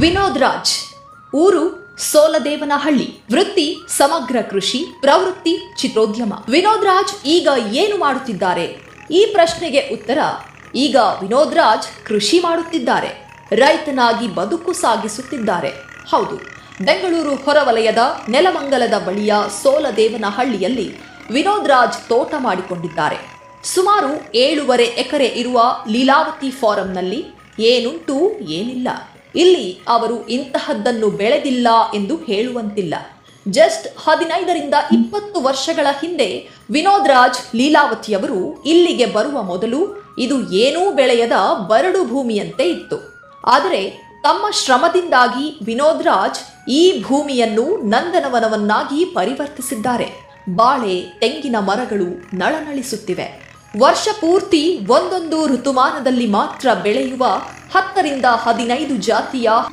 ವಿನೋದ್ ರಾಜ್. ಊರು ಸೋಲದೇವನಹಳ್ಳಿ. ವೃತ್ತಿ ಸಮಗ್ರ ಕೃಷಿ, ಪ್ರವೃತ್ತಿ ಚಿತ್ರೋದ್ಯಮ. ವಿನೋದ್ ರಾಜ್ ಈಗ ಏನು ಮಾಡುತ್ತಿದ್ದಾರೆ? ಈ ಪ್ರಶ್ನೆಗೆ ಉತ್ತರ, ಈಗ ವಿನೋದ್ ರಾಜ್ ಕೃಷಿ ಮಾಡುತ್ತಿದ್ದಾರೆ. ರೈತನಾಗಿ ಬದುಕು ಸಾಗಿಸುತ್ತಿದ್ದಾರೆ. ಹೌದು, ಬೆಂಗಳೂರು ಹೊರವಲಯದ ನೆಲಮಂಗಲದ ಬಳಿಯ ಸೋಲದೇವನಹಳ್ಳಿಯಲ್ಲಿ ವಿನೋದ್ ರಾಜ್ ತೋಟ ಮಾಡಿಕೊಂಡಿದ್ದಾರೆ. ಸುಮಾರು ಏಳೂವರೆ ಎಕರೆ ಇರುವ ಲೀಲಾವತಿ ಫಾರಂನಲ್ಲಿ ಏನುಂಟು ಏನಿಲ್ಲ. ಇಲ್ಲಿ ಅವರು ಇಂತಹದ್ದನ್ನು ಬೆಳೆದಿಲ್ಲ ಎಂದು ಹೇಳುವಂತಿಲ್ಲ. ಜಸ್ಟ್ ಹದಿನೈದರಿಂದ ಇಪ್ಪತ್ತು ವರ್ಷಗಳ ಹಿಂದೆ ವಿನೋದ್ ರಾಜ್ ಲೀಲಾವತಿಯವರು ಇಲ್ಲಿಗೆ ಬರುವ ಮೊದಲು ಇದು ಏನೂ ಬೆಳೆಯದ ಬರಡು ಭೂಮಿಯಂತೆ ಇತ್ತು. ಆದರೆ ತಮ್ಮ ಶ್ರಮದಿಂದಾಗಿ ವಿನೋದ್ ರಾಜ್ ಈ ಭೂಮಿಯನ್ನು ನಂದನವನವನ್ನಾಗಿ ಪರಿವರ್ತಿಸಿದ್ದಾರೆ. ಬಾಳೆ, ತೆಂಗಿನ ಮರಗಳು ನಳನಳಿಸುತ್ತಿವೆ. ವರ್ಷ ಪೂರ್ತಿ ಒಂದೊಂದು ಋತುಮಾನದಲ್ಲಿ ಮಾತ್ರ ಬೆಳೆಯುವ ಹತ್ತರಿಂದ ಹದಿನೈದು ಜಾತಿಯ